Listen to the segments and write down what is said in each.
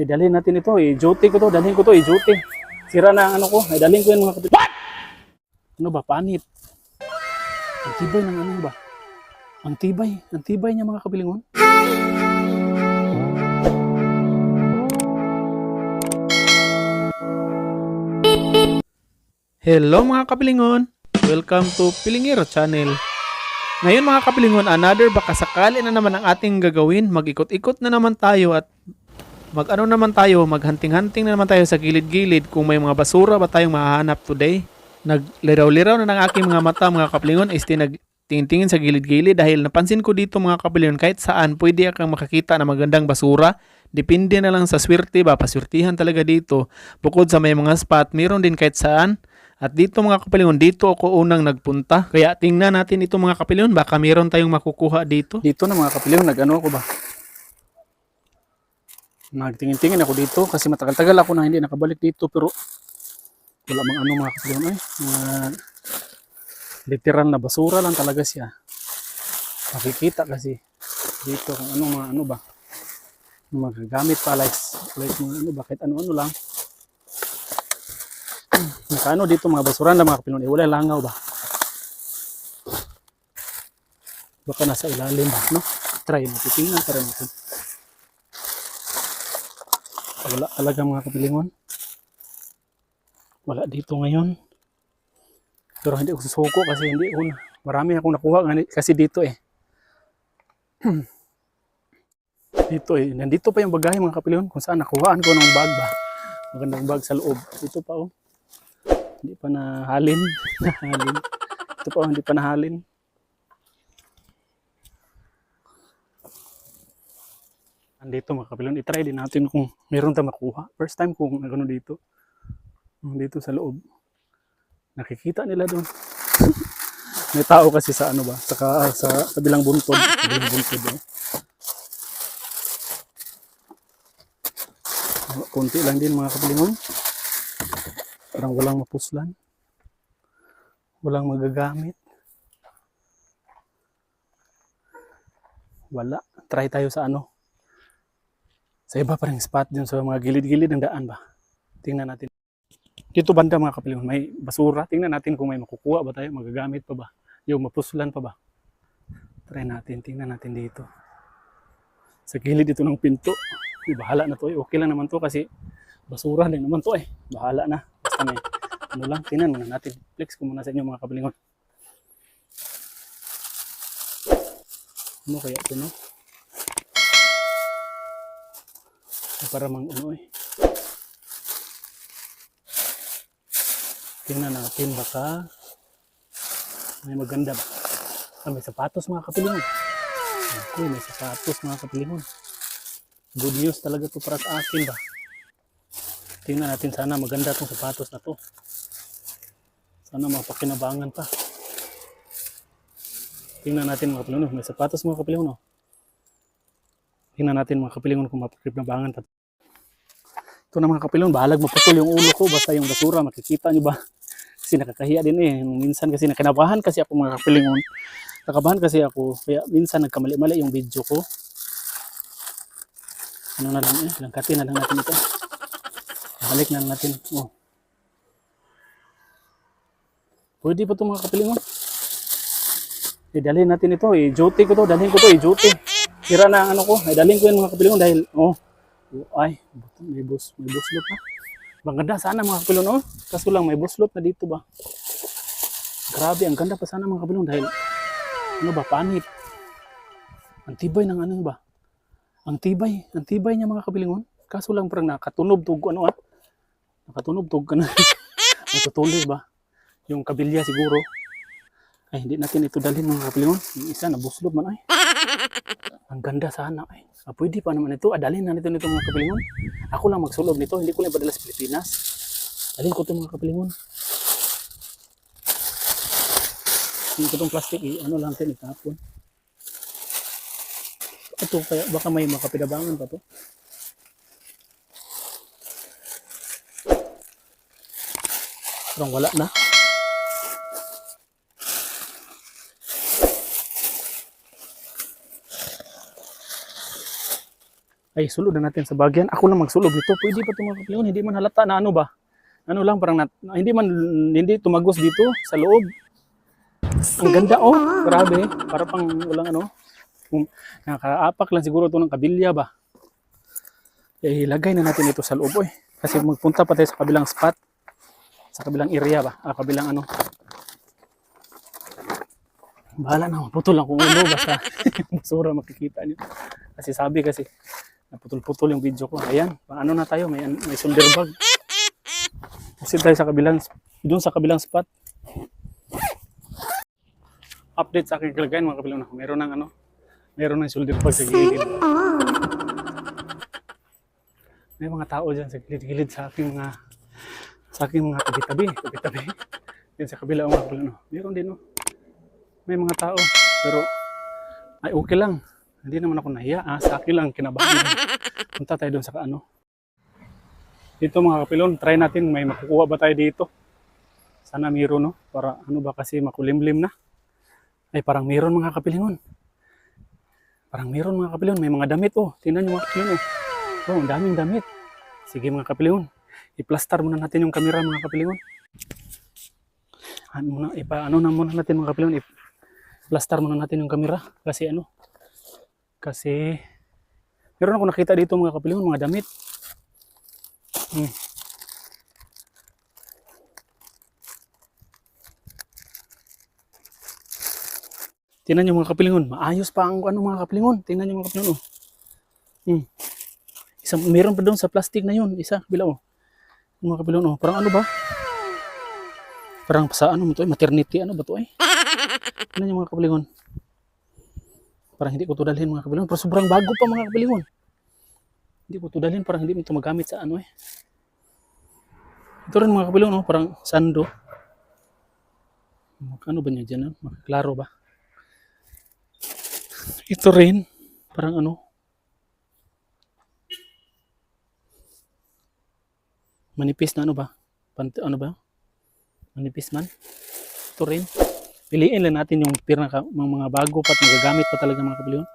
Eh, dalhin natin ito. Eh, duty ko to. Dalhin ko to. Eh, duty. Sira na ang ano ko. Eh, dalhin ko yan mga kapatid. What? Ano ba? Panit. Ang tibay ng ano ba? Ang tibay. Ang tibay niya mga kapilingon. Hello mga kapilingon! Welcome to Pilingero Channel. Ngayon mga kapilingon, another baka sakali na naman ang ating gagawin. Mag-ikot-ikot na naman tayo at mag-ano naman tayo, maghunting-hunting na naman tayo sa gilid-gilid kung may mga basura ba tayong mahahanap today. Nagliraw-liraw na ng aking mga mata mga kapilingon is nagtingin-tingin sa gilid-gilid dahil napansin ko dito mga kapilingon kahit saan pwede kang makakita ng magandang basura. Depende na lang sa swerte ba, paswertihan talaga dito. Bukod sa may mga spot, meron din kahit saan. At dito mga kapilingon, dito ako unang nagpunta. Kaya tingnan natin ito mga kapilingon, baka meron tayong makukuha dito. Dito na mga kapilingon, nag-ano ako ba? Nagtingin-tingin ako dito kasi matagal-tagal ako na hindi nakabalik dito pero wala mang ano mga kapilingon ay. Mga literal na basura lang talaga siya. Makikita kasi dito kung ano mga ano ba. Yung mga gamit pa like, like mga ano ba kahit ano-ano lang. Nakano dito mga basura na mga kapilingon, eh, wala langaw ba? Baka nasa ilalim ba, no? Try natin, tingnan pa rin natin. Wala talaga mga kapilingon. Wala dito ngayon. Pero hindi ko susuko kasi hindi ko, marami akong nakuha kasi dito eh. dito eh, nandito pa yung bagahe mga kapilingon kung saan nakuhaan ko ng bag ba. Magandang bag sa loob. Dito pa oh. Hindi pa nahalin. nahalin. Ito pa oh, hindi pa nahalin. Andito mga kapilon, itry din natin kung meron tayong makuha. First time kung nagano dito. Dito sa loob. Nakikita nila doon. May tao kasi sa ano ba? Sa, ka- sa kabilang buntod. Kabilang buntod. Oh. Kunti lang din mga kapilingon. Parang walang mapuslan. Walang magagamit. Wala. Try tayo sa ano. Sa iba pa rin spot dun sa mga gilid-gilid ng daan ba. Tingnan natin. Dito banda mga kapilingon, may basura. Tingnan natin kung may makukuha ba tayo, magagamit pa ba. Yung mapuslan pa ba. Try natin, tingnan natin dito. Sa gilid dito ng pinto. Di, bahala na to eh. Okay lang naman to kasi basura din naman to eh. Bahala na. Basta may ano lang, tingnan muna natin. Flex ko muna sa inyo mga kapilingon. Ano kaya ito no? Para mang ano eh. Tingnan natin baka may maganda ba. Ah, may sapatos mga kapilingon. Okay, may sapatos mga kapilingon. Good news talaga to para sa akin ba. Tingnan natin sana maganda tong sapatos na to. Sana mapakinabangan pa. Tingnan natin mga kapilingon. May sapatos mga kapilingon. Oh. Tingnan natin mga kapilingon kung mapakinabangan pa. Ito na mga kapilon, bahalag maputol yung ulo ko, basta yung basura, makikita nyo ba? Kasi nakakahiya din eh. Minsan kasi nakinabahan kasi ako mga kapilingon. Nakabahan kasi ako, kaya minsan nagkamali-mali yung video ko. Ano na lang eh, langkatin na lang natin ito. Balik na lang natin. Oh. Pwede pa ito mga kapilingon. Eh, dalhin natin ito. Eh, duty ko to. Dalhin ko to. Eh, duty. Sira na ang ano ko. Eh, dalhin ko yan mga kapilingon dahil, oh, ay, may bus, may buslot na. Maganda sana mga kapilon, oh. Kaso lang may buslot na dito ba. Grabe, ang ganda pa sana mga kapilon dahil ano ba, panit. Ang tibay ng ano ba? Ang tibay, ang tibay niya mga kapilingon. Kaso lang parang nakatunob tug ano ah. Nakatunob tug ka na. Matutuloy ba? Yung kabilya siguro. Ay, hindi natin ito dalhin mga kapilingon. Yung isa na buslot man ay. Ang ganda sana ay. Ah, pwede pa naman ito. Adalhin na nito nito mga kapilingon. Ako lang magsulog nito. Hindi ko lang padala sa Pilipinas. Dalhin ko ito mga kapilingon. Hindi ko itong plastic. Eh, ano lang natin itapon. Ito kaya baka may makapidabangan pa to. Parang wala na. Ay, sulod na natin sa bagyan. Ako lang magsulog nito. Pwede pa mga kaplingon. Hindi man halata na ano ba? Ano lang, parang nat- hindi man, hindi tumagos dito sa loob. Ang ganda, oh. Grabe. Para pang walang ano. Nakaapak lang siguro ito ng kabilya ba? Eh, ilagay na natin ito sa loob, eh. Kasi magpunta pa tayo sa kabilang spot. Sa kabilang area ba? Ah, kabilang ano. Bahala na, putol lang kung ano, basta basura makikita niyo. Kasi sabi kasi, naputol-putol yung video ko. Ayan, paano na tayo, may, may shoulder bag. Proceed tayo sa kabilang, doon sa kabilang spot. Update sa aking kalagayan mga kabilang. Meron ng ano, meron ng shoulder bag sa gilid. May mga tao dyan sa gilid-gilid sa aking mga sa aking mga tabi-tabi, tabi-tabi. Yan sa kabila mga kabilang. no. Meron din, no. May mga tao, pero ay okay lang. Hindi naman ako nahiya. Ah, sa akin lang kinabahan. Punta tayo doon sa ano. Dito mga kapilon, try natin may makukuha ba tayo dito. Sana meron no, para ano ba kasi makulimlim na. Ay parang meron mga kapilingon. Parang meron mga kapilingon, may mga damit oh. Tingnan niyo mga kapilingon oh. Oh, ang daming damit. Sige mga kapilingon, i-plaster muna natin yung camera mga kapilingon. Ano muna, ipa, ano na muna natin mga kapilingon, i-plaster muna natin yung camera kasi ano, kasi meron ako nakita dito mga kapilingon, mga damit. Hmm. Tingnan niyo mga kapilingon, maayos pa ang ano mga kapilingon. Tingnan niyo mga kapilingon. Oh. Hmm. Isa, meron pa doon sa plastic na yun, isa, bila oh. Mga kapilingon, oh. parang ano ba? Parang sa ano mo eh, maternity, ano ba to eh? Tingnan niyo mga kapilingon. Parang hindi ko to dalhin mga kapilingon, pero sobrang bago pa mga kapilingon. Hindi ko to dalhin, parang hindi mo to magamit sa ano eh. Ito rin mga kapilingon, oh, parang sando. Ano ba niya dyan? Oh? Klaro ba? Ito rin, parang ano, manipis na ano ba? Pant ano ba? Manipis man. Ito rin. Piliin lang natin yung pinaka mga, bago pa at magagamit pa talaga mga kapilyon.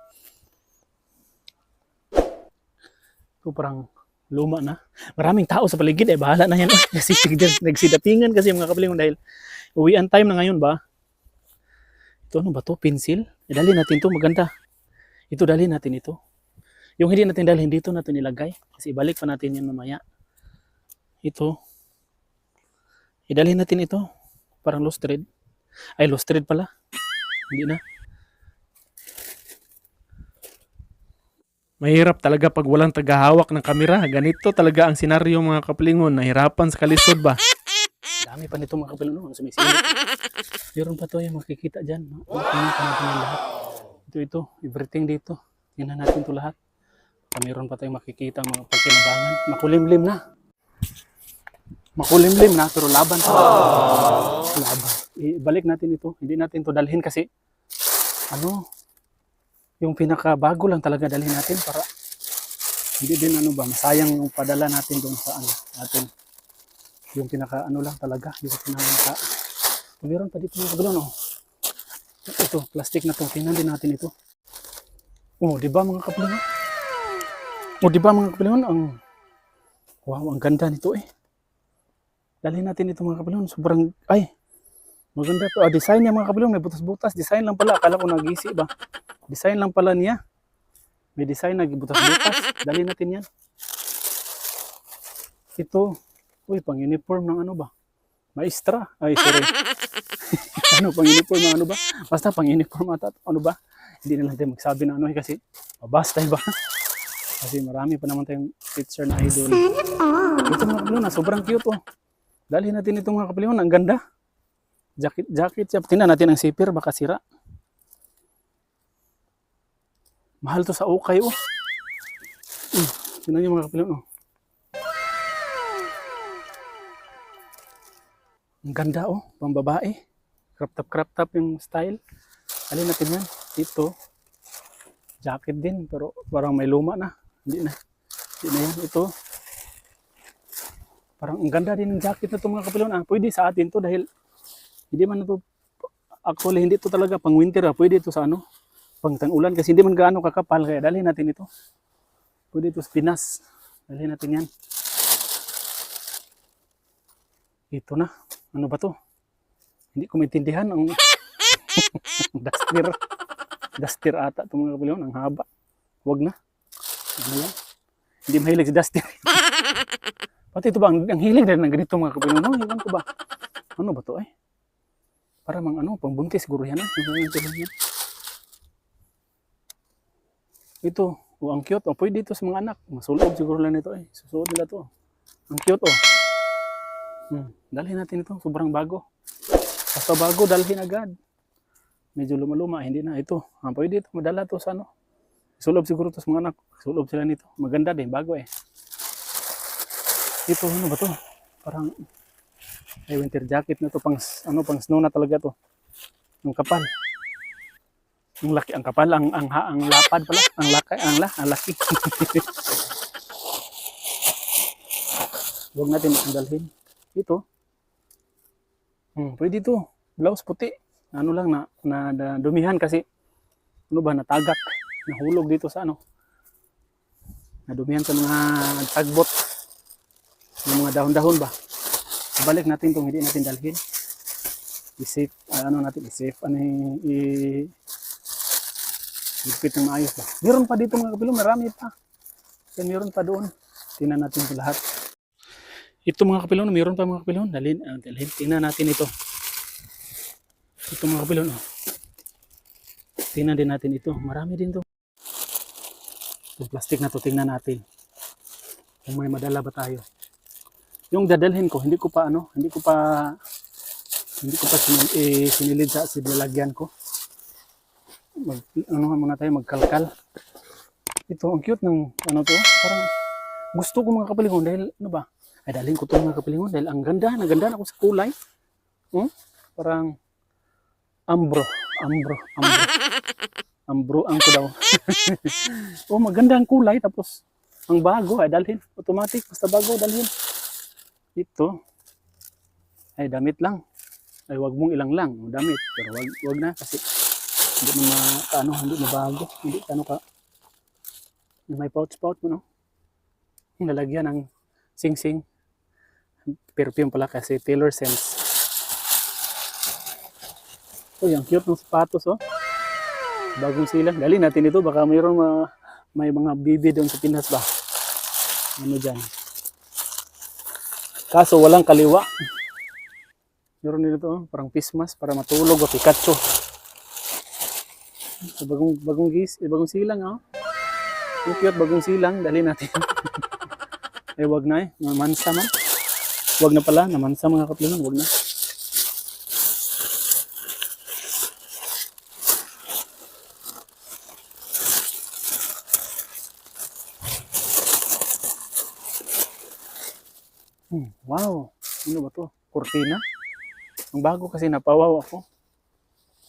Ito parang luma na. Maraming tao sa paligid eh, bahala na yan. kasi nagsidatingan kasi mga kapilyon dahil uwian time na ngayon ba? Ito ano ba to? Pencil? Eh, dali natin to maganda. Ito dali natin ito. Yung hindi natin dalhin dito natin ilagay. Kasi ibalik pa natin yan mamaya. Ito. Idalhin natin ito. Parang lost thread. Ay, lost thread pala. Hindi na. Mahirap talaga pag walang tagahawak ng kamera. Ganito talaga ang senaryo mga kaplingon. Nahirapan sa kalisod ba? Dami pa nito mga kapilo. No? Sumisilip. Meron pa to yung makikita dyan. Lahat. Ito, ito. Everything dito. Tingnan natin to lahat. Pa meron pa tayong makikita mga pagkinabangan. Makulimlim na. Makulimlim na pero laban pa. Laban. Ibalik natin ito. Hindi natin to dalhin kasi ano yung pinakabago lang talaga dalhin natin para hindi din ano ba masayang yung padala natin doon sa ano natin. Yung pinaka ano lang talaga yung pinaka meron pa dito mga no? Ito plastic na to. Tingnan din natin ito. Oh di ba mga kapulingon oh di ba mga kapulingon ang wow ang ganda nito eh dalhin natin ito mga kapulingon sobrang ay maganda to ah, design niya mga kapulingon may butas-butas design lang pala akala ko nag-isi ba design lang pala niya may design na butas-butas dalhin natin yan ito Uy, pang uniform ng ano ba? Maestra. Ay, sorry. ano, pang uniform ng ano ba? Basta pang uniform ata. Ano ba? Hindi na natin magsabi na ano eh kasi mabasta ba? kasi marami pa naman tayong teacher na idol. Ito mga kapilyon, sobrang cute oh. Dalhin natin itong mga kapilyon, ang ganda. Jacket, jacket siya. Tingnan natin ang zipper, baka sira. Mahal to sa ukay oh. Hmm, tingnan niyo mga kapilyon oh. Ang ganda oh, pang babae. Crop top, crop top yung style. Alin natin yan. Ito. Jacket din, pero parang may luma na. Hindi na. Hindi na yan. Ito. Parang ang ganda din ng jacket na ito mga kapilon. Ah, pwede sa atin to dahil hindi man ito actually hindi to talaga pang winter ah. Pwede ito sa ano pang tang-ulan kasi hindi man gaano kakapal kaya dalhin natin ito. Pwede ito sa Pinas. Dalhin natin yan. Ito na. Ano ba to? Hindi ko maintindihan ang duster. Duster ata itong mga kapilyon. Ang haba. Huwag na. Ano yan? Hindi mahilig si duster. Pati ito ba? Ang, ang hilig rin ng ganito mga kapilyon. No, iwan ko ba? Ano ba to eh? Para mang ano, pangbuntis siguro yan. Eh. Ito, oh, ang cute. Oh, pwede ito sa mga anak. Masulob siguro lang nito eh. Susunod nila to. Ang cute oh. Hmm. Dalhin natin ito. Sobrang bago. Basta bago, dalhin agad. Medyo luma-luma. Hindi na. Ito. Ah, pwede ito. Madala to sa ano. Sulob siguro to sa mga anak. Sulob sila nito. Maganda din. Bago eh. Ito, ano ba to? Parang ay winter jacket na to. Pang, ano, pang snow na talaga to. Ang kapal. Ang laki, ang kapal, ang, ang, ha- ang lapad pala. Ang laki, ang la, ang laki. Huwag natin ang dalhin. Ito. Hmm, pwede ito. Blouse puti. Ano lang na, na, na dumihan kasi ano ba natagak. Nahulog dito sa ano. Nadumihan sa mga tagbot. Mga dahon-dahon ba. Balik natin itong hindi natin dalhin. I-safe, ah, ano natin, i-safe, ano, i- Ligpit ng maayos ba? Meron pa dito mga kapilo, marami pa. Yan, meron pa doon. Tingnan natin ito lahat. Ito mga kapilon, meron pa mga kapilon. Dalhin, ah, dalhin. Tingnan natin ito. Ito mga kapilon. Oh. Tingnan din natin ito. Marami din to. Yung plastic na to, tingnan natin. Kung may madala ba tayo. Yung dadalhin ko, hindi ko pa ano, hindi ko pa hindi ko pa sinil, eh, sinilid sa sinilagyan ko mag, ano muna tayo, magkalkal. Ito, ang cute ng, ano to, parang, gusto ko mga kapalingon dahil, ano ba, ay dalhin ko to mga kapalingon dahil ang ganda, naganda na ako sa kulay. Hmm? Parang, ambro, ambro, ambro. Ambro, ang ko daw. oh, maganda ang kulay, tapos, ang bago, ay dalhin. Automatic, basta bago, dalhin. Ito, ay damit lang. Ay, wag mong ilang lang, damit. Pero wag, wag na, kasi hindi mo ma, ano, hindi mabago. Hindi ano ka. May pouch-pouch mo, no? Nalagyan ng sing-sing. Perfume pala kasi Taylor Sense. Oh, yung cute ng sapatos, oh. Bagong silang. Dali natin ito. Baka mayroon ma, may mga bibi doon sa Pinas ba? Ano dyan? Kaso walang kaliwa. Meron din ito, oh. parang pismas para matulog o Pikachu. So, bagong bagong gis, eh, bagong silang oh. Ang cute bagong silang, dali natin. eh wag na eh, namansa man. Wag na pala, namansa mga kapilingan, wag na. Hmm, wow, ano Cortina? Ang bago kasi napawaw ako.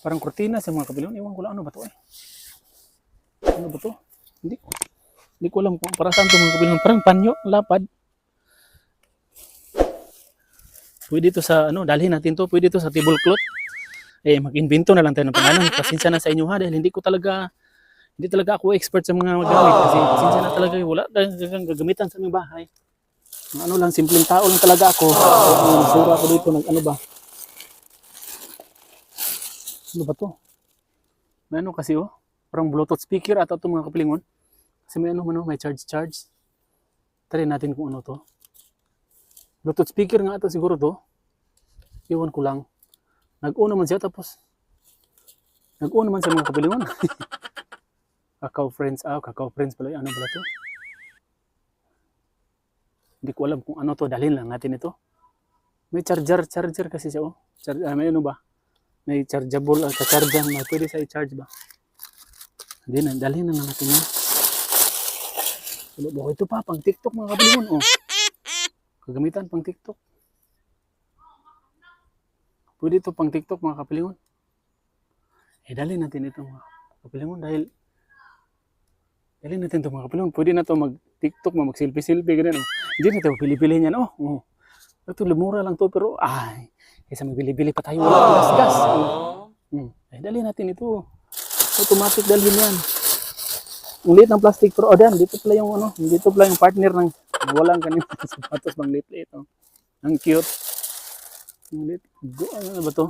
Parang kurtina sa mga kabilon. Iwan ko lang ano ba to eh. Ano ba to? Hindi ko. Hindi ko alam kung para saan to mga kabilon. Parang panyo, lapad. Pwede to sa ano, dalhin natin to. Pwede to sa tablecloth. Eh, mag-invento na lang tayo ng pangalan. Pasensya na sa inyo ha dahil hindi ko talaga hindi talaga ako expert sa mga gamit kasi pasensya na talaga wala talagang gagamitan sa aming bahay. Ano lang, simpleng tao lang talaga ako. Ang Nasura ako dito, nag ano ba, ano ba to? May ano kasi oh, parang Bluetooth speaker ata to mga kapilingon. Kasi may ano man oh, may charge charge. Try natin kung ano to. Bluetooth speaker nga ata siguro to. Iwan ko lang. Nag-on naman siya tapos nag-on naman sa mga kapilingon. Kakao friends, ah, Kakao friends pala, ano pala to? Hindi ko alam kung ano to, dalhin lang natin ito. May charger, charger kasi siya oh. Char ah, may ano ba? may chargeable at charger na pwede sa i-charge ba hindi na dalhin lang natin yan Wala ba ito pa pang tiktok mga kapilingon oh kagamitan pang tiktok pwede ito pang tiktok mga kapilingon eh dalhin natin ito mga kapilingon dahil dalhin natin ito mga kapilingon pwede na ito mag tiktok mag selfie selfie ganun oh hindi na ito pili-pili niyan oh, oh. ito lumura lang to pero ay Kaysa magbili-bili pa tayo wala gas-gas. Hmm. Ay, dali natin ito. Automatic dalhin yan. Ang liit ng plastic pero oh, dan, dito pala yung ano, dito pala yung partner ng walang kanina sapatos bang liit ito. Ang cute. Ang liit. Go, ano ba to?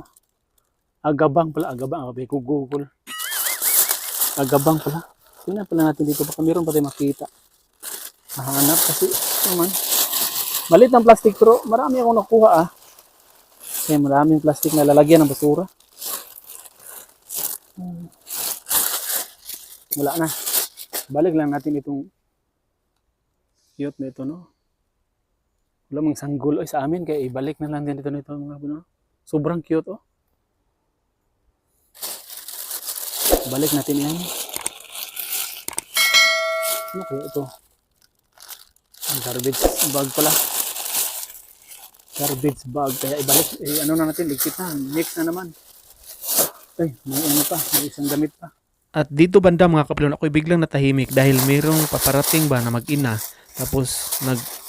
Agabang pala, agabang. Agabi ko Google. Agabang pala. Tingnan pala natin dito. Baka meron pa tayo makita. Mahanap kasi, naman. Malit ng plastic pero marami ako nakuha ah. Kaya maraming plastic na lalagyan ng basura. Hmm. Wala na. Balik lang natin itong cute na ito, no? Wala mang sanggol ay sa amin, kaya ibalik na lang din ito nito mga no? Sobrang cute, oh. Balik natin yan. Ano kaya ito? Garbage bag pala. Garbage bag. Kaya ibalik, eh, ano na natin, ligpit na. Mix na naman. Ay, may ano pa, may isang damit pa. At dito banda mga kapilon, ako'y biglang natahimik dahil mayroong paparating ba na mag-ina. Tapos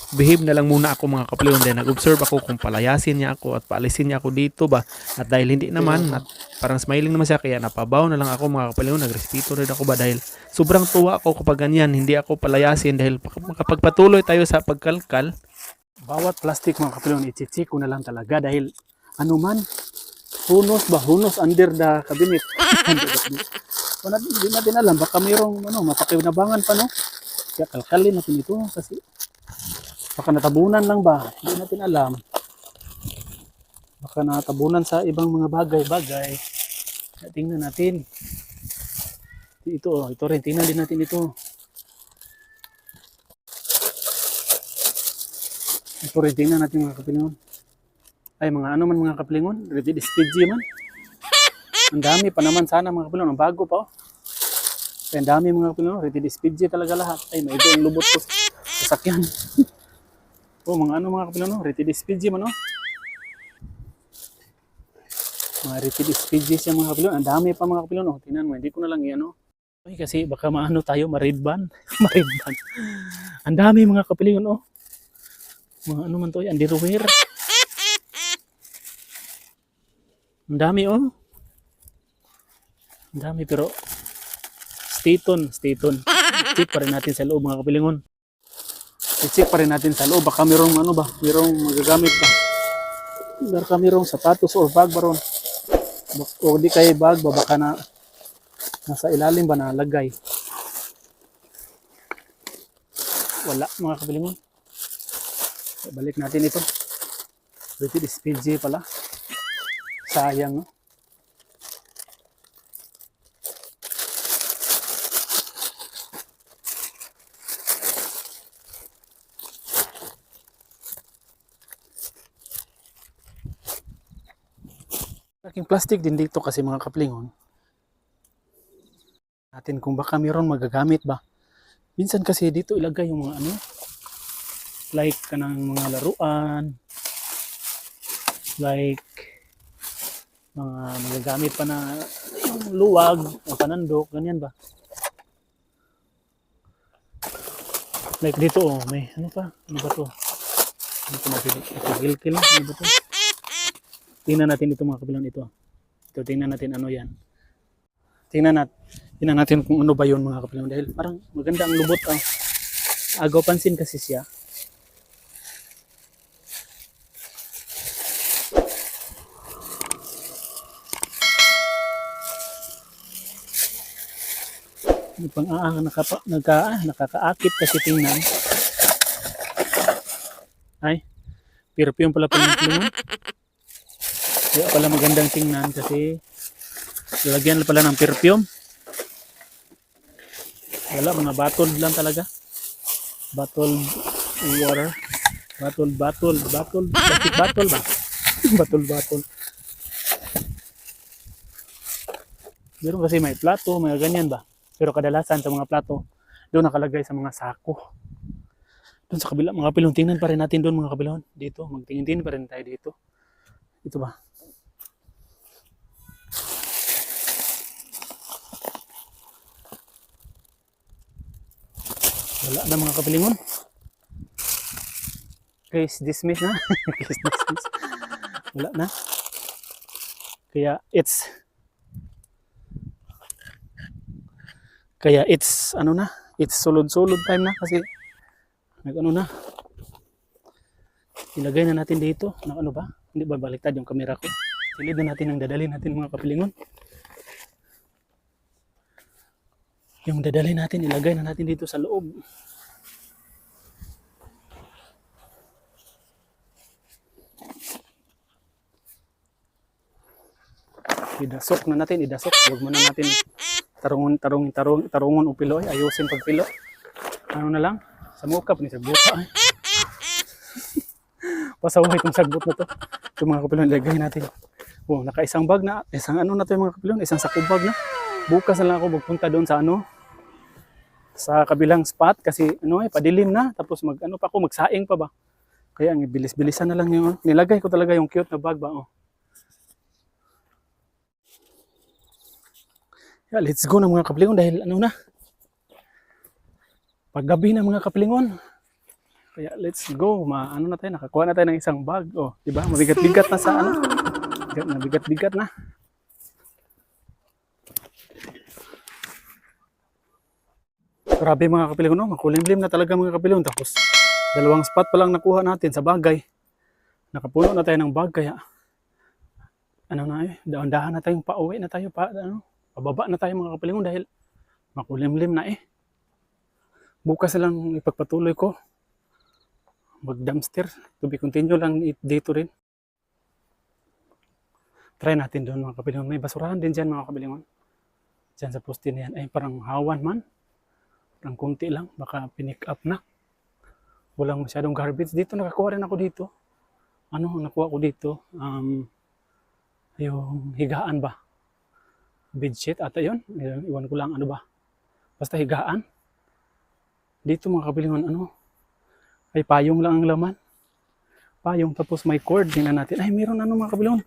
nag-behave na lang muna ako mga kapilon. Then nag-observe ako kung palayasin niya ako at paalisin niya ako dito ba. At dahil hindi naman, at parang smiling naman siya kaya napabaw na lang ako mga kapilon. Nagrespeto rin ako ba dahil sobrang tuwa ako kapag ganyan. Hindi ako palayasin dahil kapag patuloy tayo sa pagkalkal, bawat plastic mga kapilon, i-check ko na lang talaga dahil ano man, hunos ba, hunos under the cabinet. Wala, hindi natin alam, baka mayroong ano, mapakinabangan pa, no? Kaya kalkalin natin ito kasi baka natabunan lang ba, hindi natin alam. Baka natabunan sa ibang mga bagay-bagay. Tingnan natin. Ito, oh, ito rin, tingnan din natin ito. Ito rin, tingnan natin mga kapilingon. Ay, mga ano man mga kapilingon, ready SPG man. Ang dami pa naman sana mga kapilingon, ang bago pa oh. Kaya ang dami mga kapilingon, ready SPG talaga lahat. Ay, may ito yung lubot ko sa sakyan. oh, mga ano mga kapilingon, ready SPG man oh. Mga ready SPG siya mga kapilingon, ang dami pa mga kapilingon oh. Tingnan mo, hindi ko na lang yan oh. Ay, kasi baka maano tayo, maridban. maridban. Ang dami mga kapilingon oh. Mga ano man to, underwear. Ang dami oh. Ang dami pero stay tuned, stay tuned. Check pa rin natin sa loob mga kapilingon. I-check pa rin natin sa loob. Baka mayroong ano ba, mayroong magagamit pa. Baka mayroong sapatos or bag ba ron. O di kay bag ba, baka na nasa ilalim ba nalagay. Wala mga kapilingon. Balik natin ito. Rated is PG pala. Sayang, no? Laking plastic din dito kasi mga kaplingon. Natin kung baka mayroon magagamit ba. Minsan kasi dito ilagay yung mga ano, like kanang mga laruan. Like mga magagamit pa na yung luwag o panandok ganyan ba. Like dito oh may ano pa? Ano ba to? Ano to mapigil ano ba to tingnan natin ito mga kabilang ito ito tingnan natin ano yan tingnan natin tingnan natin kung ano ba yun mga kabilang dahil parang maganda ang lubot ah. agaw pansin kasi siya Yung pang ah, nakapa, nagka, ah, nakakaakit kasi tingnan. Ay, perfume pala pala ng tingnan. Kaya pala magandang tingnan kasi lalagyan pala ng perfume. Wala, mga bottled lang talaga. Bottled water. Bottled, bottled, bottled, plastic bottle ba? bottled, bottle. Meron kasi may plato, may ganyan ba? Pero kadalasan sa mga plato, doon nakalagay sa mga sako. Doon sa kabila, mga kapilong, tingnan pa rin natin doon mga kapilon. Dito, magtingin-tingin pa rin tayo dito. Dito ba? Wala na mga kapilingon. Case dismiss na. Case dismiss. Wala na. Kaya it's kaya it's ano na it's sulod-sulod time na kasi nag ano na. Ilagay na natin dito. Na ano ba? Hindi ba baliktad yung camera ko? Silid na natin ang dadalhin natin mga kapilingon. Yung dadalhin natin, ilagay na natin dito sa loob. idasok na natin, idasok. Huwag muna natin tarungon, tarungon, tarungon, tarungon o pilo. Ay, ayusin pag pilo. Ano na lang? Sa mukap ni sagbot. Ay. Pasaway itong sagbot na to. Itong mga kapilon, ilagay natin. Oh, nakaisang bag na. Isang ano na to yung mga kapilon. Isang sakong bag na. Bukas na lang ako magpunta doon sa ano sa kabilang spot kasi ano eh padilim na tapos mag ano pa ako magsaing pa ba kaya ang bilis-bilisan na lang yung nilagay ko talaga yung cute na bag ba oh Yeah, let's go na mga kapilingon dahil ano na. Paggabi na mga kapilingon. Kaya let's go. Ma, ano na tayo, nakakuha na tayo ng isang bag. Oh, di ba? Mabigat-bigat na sa ano. Bigat na, bigat-bigat na. Grabe mga kapilingon, no? makulimlim na talaga mga kapilingon. Tapos, dalawang spot pa lang nakuha natin sa bagay. Nakapuno na tayo ng bag, kaya ano na eh, dahan-dahan na tayong pauwi na tayo pa, ano, pababa na tayo mga kapilingon dahil makulimlim na eh. Bukas lang ipagpatuloy ko. Mag dumpster. To be continue lang it- dito rin. Try natin doon mga kapilingon. May basurahan din dyan mga kapilingon. Dyan sa poste na yan. Ay parang hawan man. Parang kunti lang. Baka pinick up na. Walang masyadong garbage. Dito nakakuha rin ako dito. Ano nakuha ko dito? Um, yung higaan ba? bedsheet ata yun. Iwan ko lang ano ba. Basta higaan. Dito mga kapilingon, ano, ay payong lang ang laman. Payong tapos may cord. Tingnan natin. Ay, meron ano mga kapilingon.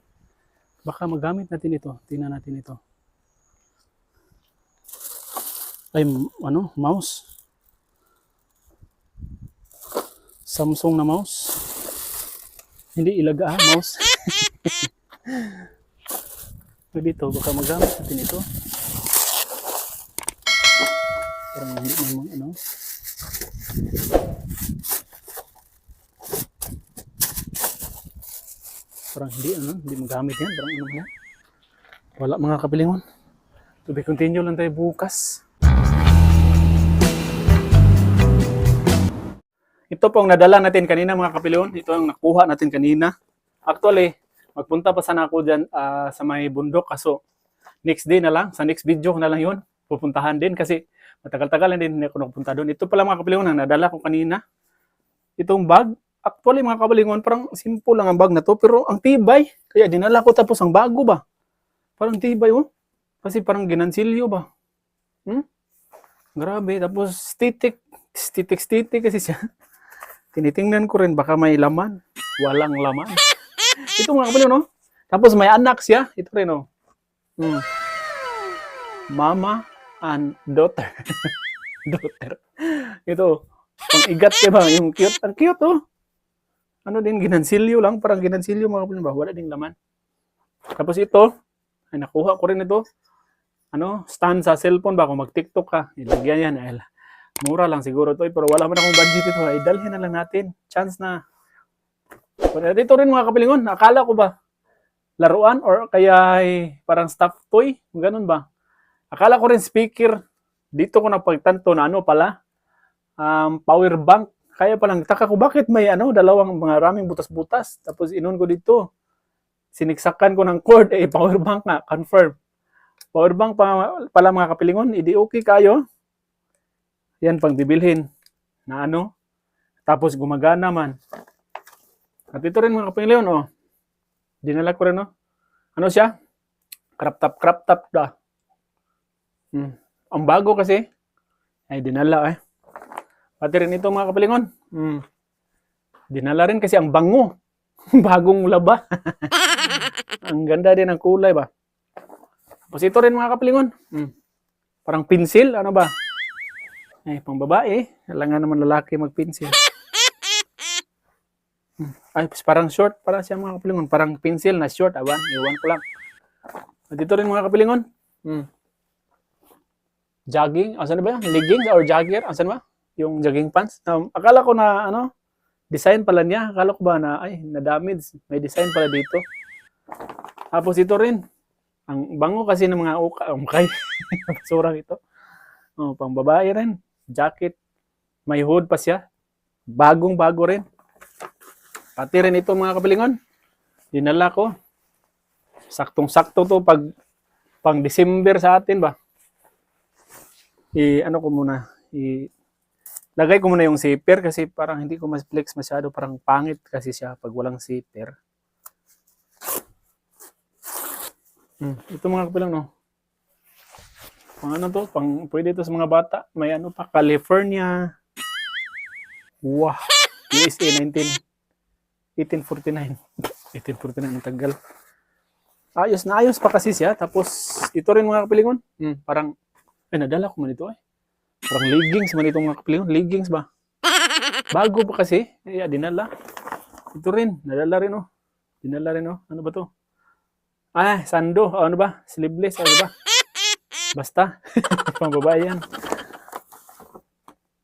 Baka magamit natin ito. Tingnan natin ito. Ay, ano, mouse. Samsung na mouse. Hindi ilaga ah, mouse. Dito, baka magamit natin ito. Parang hindi naman ano. Parang hindi ano, hindi magamit yan. Parang ano. Wala mga kapilingon. To be continue lang tayo bukas. Ito pong nadala natin kanina mga kapilingon. Ito ang nakuha natin kanina. Actually, magpunta pa sana ako dyan ah, sa may bundok kaso next day na lang, sa next video na lang yun, pupuntahan din kasi matagal-tagal na din hindi ako nakapunta doon. Ito pala mga kapilingon ang nadala ko kanina. Itong bag, actually mga kapilingon, parang simple lang ang bag na to pero ang tibay. Kaya dinala ko tapos ang bago ba? Parang tibay oh. Kasi parang ginansilyo ba? Hmm? Grabe. Tapos stitik, stitik, stitik kasi siya. Tinitingnan ko rin baka may laman. Walang laman. Ito mga kapatid, no? Tapos may anak siya. Ito rin, no? Hmm. Mama and daughter. daughter. Ito. Pang igat ka ba? Yung cute. Ang cute, oh. Ano din, ginansilyo lang. Parang ginansilyo mga kapatid ba? Wala ding laman. Tapos ito, ay nakuha ko rin ito. Ano, stand sa cellphone ba? Kung mag-tiktok ka, ilagyan yan. Ay, mura lang siguro to, eh, pero wala man akong budget ito. Ay, dalhin na lang natin. Chance na. Pero dito rin mga kapilingon, akala ko ba laruan or kaya ay parang stuffed toy? Ganun ba? Akala ko rin speaker. Dito ko napagtanto na ano pala, um, power bank. Kaya palang taka ko, bakit may ano, dalawang mga raming butas-butas. Tapos inon ko dito. Siniksakan ko ng cord, eh, power bank nga, confirm. Power bank pa, pala mga kapilingon, hindi okay kayo. Yan pang bibilhin na ano. Tapos gumagana man. At ito rin mga kapilingon, oh. Dinala ko rin, oh. Ano siya? Crop top, crop top da. Hmm. Ang bago kasi, ay dinala eh. Pati rin ito mga kapilingon. Hmm. Dinala rin kasi ang bango. Bagong laba. ang ganda din ang kulay ba. Tapos ito rin mga kapilingon. Hmm. Parang pinsil, ano ba? Eh, pang babae. Kailangan naman lalaki magpinsil. Ay, parang short. Para siya mga kapilingon. Parang pinsil na short. Awan, iwan ko lang. At ito rin mga kapilingon. Hmm. jogging, asan ba yan? Leggings or jogger, asan ba? Yung jogging pants. Um, akala ko na ano, design pala niya. Akala ko ba na ay, na-damage. May design pala dito. Tapos ito rin. Ang bango kasi ng mga uka, umkay. Surang ito. Oh, pang babae rin. Jacket. May hood pa siya. Bagong bago rin. Pati rin ito mga kapilingon. Dinala ko. Saktong-sakto to pag pang December sa atin ba. I ano ko muna, i lagay ko muna yung zipper kasi parang hindi ko mas flex masyado, parang pangit kasi siya pag walang zipper. Hmm, ito mga kapilang no. Pang ano to, pang pwede to sa mga bata. May ano pa, California. Wow. USA 19 1849. 1849 ang tagal. Ayos na ayos pa kasi siya. Tapos, ito rin mga kapilingon. Hmm, parang, ay, nadala ko man ito eh. Parang leggings man itong mga kapilingon. Leggings ba? Bago pa kasi. Kaya dinala. Ito rin. Nadala rin oh. Dinala rin oh. Ano ba to? Ah, sando. O, ano ba? Sleeveless. Ano ba? Basta. Pang babae yan.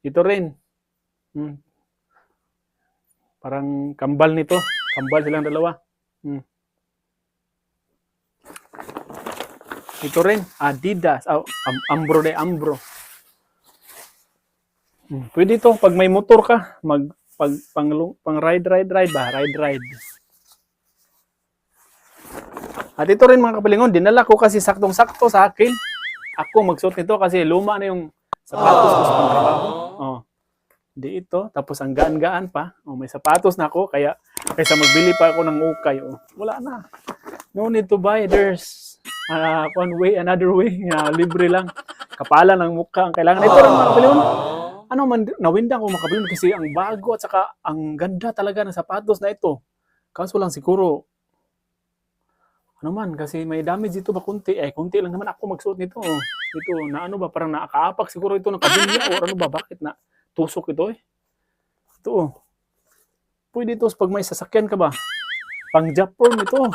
Ito rin. Hmm. Parang kambal nito. Kambal silang dalawa. Hmm. Ito rin, Adidas. Oh, am- Ambro de Ambro. Hmm, Pwede to pag may motor ka, mag pag pang, pang ride ride ride ba, ride ride. At ito rin mga kapilingon, dinala ko kasi saktong-sakto sa akin. Ako magsuot nito kasi luma na yung sapatos ko sa pangtrabaho. Oh. Di ito, tapos ang gaan-gaan pa. Oh, may sapatos na ako kaya kaysa magbili pa ako ng ukay. Oh, wala na. No need to buy. There's uh, one way, another way. Uh, libre lang. Kapala ng mukha ang kailangan. Ito rin mga kapilingon. Ano man, nawindang ko mga kapilingon kasi ang bago at saka ang ganda talaga ng sapatos na ito. Kaso lang siguro, ano man, kasi may damage dito ba kunti? Eh, kunti lang naman ako magsuot nito. oh. Ito, na ano ba, parang nakaapak siguro ito ng kabilya o ano ba, bakit na tusok ito eh? Ito oh. Pwede ito pag may sasakyan ka ba? Pang Japon ito.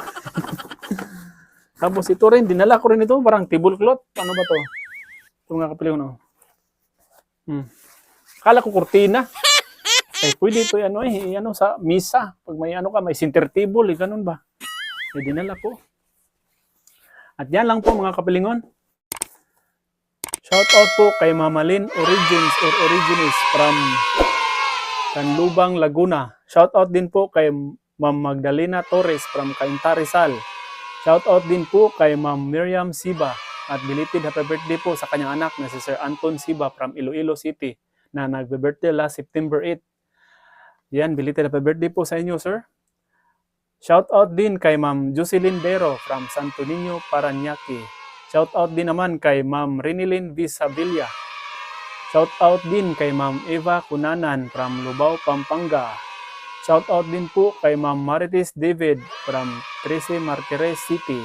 Tapos ito rin, dinala ko rin ito, parang table cloth. Ano ba to? Ito nga kapiliw no. Hmm. Akala ko kurtina. Eh, pwede ito ano eh, ano sa misa. Pag may ano ka, may center table, eh, ganun ba? Eh, dinala ko. At yan lang po mga kapilingon. Shout out po kay Mama Lynn Origins or Origines from Canlubang, Laguna. Shout out din po kay Ma'am Magdalena Torres from Cainta Rizal. Shout out din po kay Ma'am Miriam Siba at belated happy birthday po sa kanyang anak na si Sir Anton Siba from Iloilo City na nagbe-birthday last September 8. Yan, belated happy birthday po sa inyo, sir. Shout out din kay Ma'am Jocelyn Dero from Santo Niño, Paranaque. Shout out din naman kay Ma'am Renilyn Visabilia. Shout out din kay Ma'am Eva Kunanan from Lubao, Pampanga. Shout out din po kay Ma'am Marites David from 13 Martires City.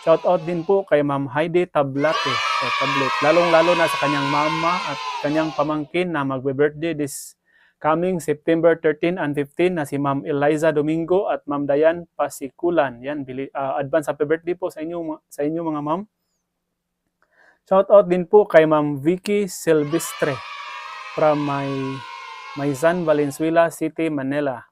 Shout out din po kay Ma'am Heidi Tablate o Tablet. Lalong-lalo na sa kanyang mama at kanyang pamangkin na magbe-birthday this coming September 13 and 15 na si Ma'am Eliza Domingo at Ma'am Dayan Pasikulan. Yan, bili, ah, advance happy birthday po sa inyo, sa inyo mga ma'am. Shout out din po kay Ma'am Vicky Silvestre from my Mayzan, Valenzuela City, Manila.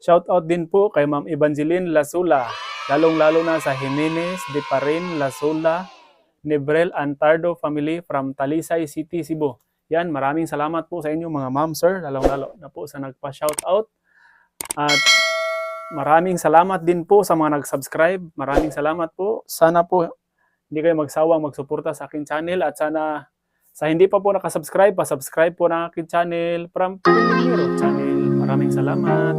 Shout out din po kay Ma'am Evangeline Lasula, lalong-lalo na sa Jimenez de Parin, Lasula, Nebrel Antardo family from Talisay City, Cebu. Yan, maraming salamat po sa inyo mga ma'am, sir, lalong-lalo na po sa nagpa-shout out. At maraming salamat din po sa mga nag-subscribe. Maraming salamat po. Sana po hindi kayo magsawang magsuporta sa aking channel at sana sa hindi pa po nakasubscribe, pa-subscribe po ng aking channel from Pilipino channel. Maraming salamat.